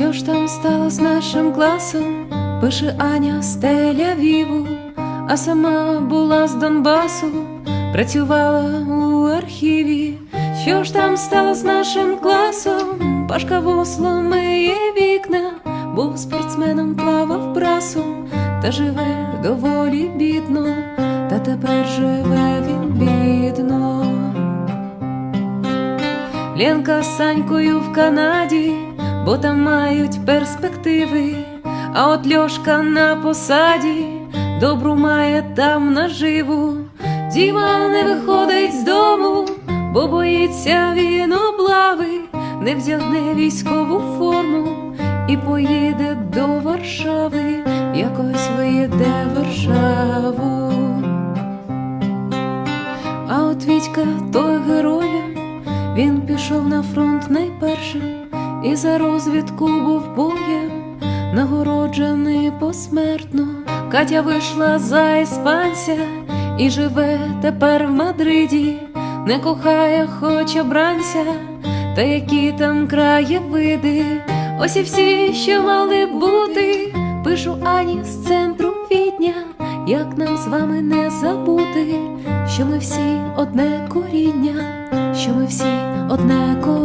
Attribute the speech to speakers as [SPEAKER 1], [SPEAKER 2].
[SPEAKER 1] Що ж там стало з нашим класом? Пише Аня стеля віву, а сама була з Донбасу, працювала у архіві. Що ж там стало з нашим класом? Пашка восло миє вікна, був спортсменом, плавав прасу, та живе доволі бідно, та тепер живе він бідно. Ленка з Санькою в Канаді, бо там мають перспективи, а от Льошка на посаді добру має там наживу. Діма не виходить з дому, бо боїться він облави, не вдягне військову форму і поїде до Варшави, якось виїде Варшаву. А от Вітька той героєм, він пішов на фронт найпершим і за розвідку був боєм, нагороджений посмертно. Катя вийшла за іспанця і живе тепер в Мадриді, не кохає, хоч обранця, та які там краєвиди, ось і всі, що мали бути, пишу Ані з центру Відня, як нам з вами не забути, що ми всі одне коріння, що ми всі одне коріння.